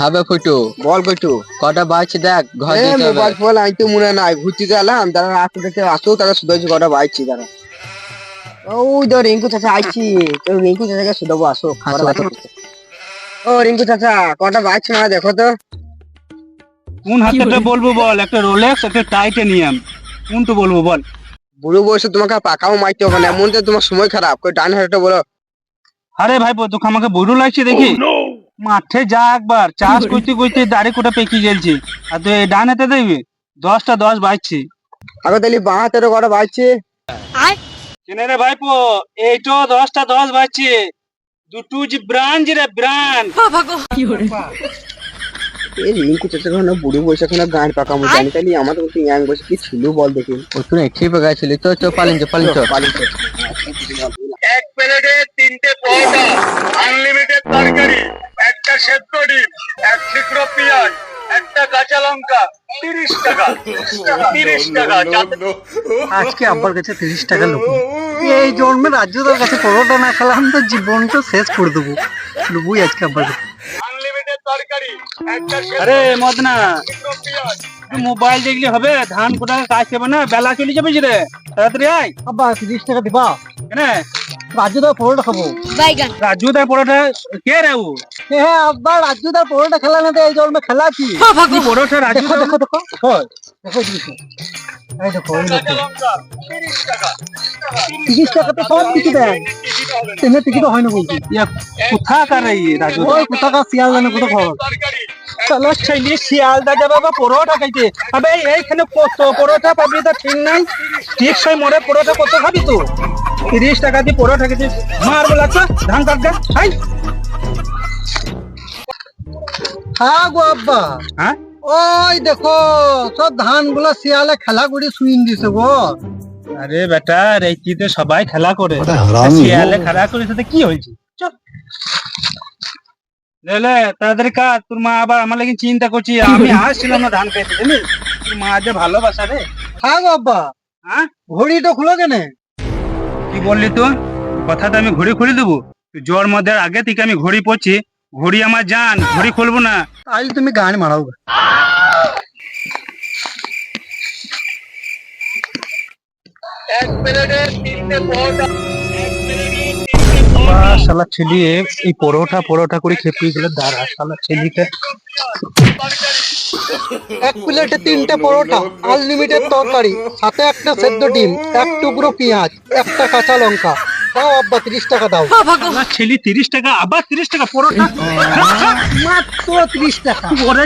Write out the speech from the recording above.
হবে ফুটু বল কইটু। কটা বাইছে দেখ ঘর এ যেতে হবে। মোবাইল ফোন আমি তো মনে নাই ঘুরতে গেলাম তারা রাতে থেকে আসো তারা শুধাইছি কটা বাইছি তারা। ওই তো রিঙ্কু চাচা আইছি তো রিঙ্কু চাচাকে শুধাবো আসো আসো, আসো। ও রিঙ্কু চাচা কটা বাইছে না দেখো তো। কোন হাতেটা বলব বল একটা রোলেক্স একটা টাইটেনিয়াম কোনটা বলব বল? বুড়ো বয়সে তোমাকে পাকাও মাইতে হবে না এমন তো তোমার সময় খারাপ কই ডান হাতটা বলো। আরে ভাই তোকে আমাকে বুড়ো লাগছে দেখি। মাঠে যা একবার চাষ করতে করতে দাড়ি কোটা পেকে গেলছি। আর তুই এই ডান হাতে দেখবি দশটা দশ বাইছি আগে তাহলে বাঁ হাতেরও কটা বাইছে চেনে রে ভাইপো এইটো দশটা দশ বাইছি দুটো যে ব্রাঞ্চ রে এই বুড়ো গান পাকামো জানি তাহলে আমাদের মতো ইয়াং বয়সে কি ছিল বল দেখি। ও তুই ঠিক গেছিলি তো চো পালিন চো পালিন চো পালিছে এক প্লেটে তিনটে পরোটা আনলিমিটেড তরকারি। পেঁয়াজ একটা কাঁচা লঙ্কা তিরিশ টাকা। তিরিশ টাকা আজকে আব্বার কাছে তিরিশ টাকা লোক এই জন্মে রাজ্যদার কাছে পরোটা না খেলাম তো জীবনটা শেষ করে দেবো। লুবুই আজকে আব্বার কাছে। আনলিমিটেড তরকারি একটা সেদ্ধ। আরে মদনা মোবাইল দেখলে হবে? ধান কোটা কাজ হবে না? বেলা চলে যাবে যে রে? তাড়াতাড়ি আয়। আব্বা তিরিশ টাকা দিবা। কেন? রাজ্যদার পরোটা খাব। রাজু তার পরোটা কে রে ও? হ্যাঁ আব্বা রাজ্যদার পরোটা খেলা না এই জন্মে খেলাছি তুই পরোটা রাজু দেখো দেখো দেখো। হয় দেখো এই দেখো। এই দেখো টাকা সব কিছু দেয়। টিকিট হয় না বলছি। ইয়া কোথা কার রে ইয়ে রাজু কোথাকার শিয়াল জানে কোথা খবর তরকারি ছেলে শিয়ালদা যাবে বা পরোটা খাইতে। আবে এইখানে কত পরোটা পাবি তো ঠিক নাই? ঠিক সেই পরোটা কত খাবি তো? তিরিশ টাকা দিয়ে পরোটা খেতে মার বলাচ্ছে ধান কাট হাই হ্যাঁ গো আব্বা। হ্যাঁ? ওই দেখো সব ধানগুলা শিয়ালে খেলা করে শুইন দিছে গো। আরে বেটা রেতিতে সবাই খেলা করে। শিয়ালে খেলা করেছে তো কি হয়েছে? চল লেলে তাড়াতাড়ি কাজ। তোর মা আবার আমার লাগি চিন্তা করছি। আমি আসছিলাম না ধান খাইতে জানিস? তোর মা যে ভালোবাসা রে। হ্যাঁ গো আব্বা হ্যাঁ? ঘড়িটা খুলো কেনে। কি বললি তুই? কথাটা আমি ঘড়ি খুলে দেবো। জ্বর মধ্যে আগে থেকে আমি ঘড়ি পড়ছি। ঘড়ি আমার জান ঘড়ি খুলবো না। তাহলে তুমি গান মারাও। এক তিনটে বাহ, শালা ছেলে এই পরোটা পরোটা করে খেপিয়ে গেলে দাঁড়া শালা ছেলেকে এক প্লেটে তিনটে পরোটা আনলিমিটেড তরকারি সাথে একটা সেদ্ধ ডিম এক টুকরো পেঁয়াজ একটা কাঁচা লঙ্কা। দাও আব্বা তিরিশ টাকা দাও। শালা ছেলে তিরিশ টাকা আবার তিরিশ টাকা পরোটা? মাত্র তিরিশ টাকা। ওরে.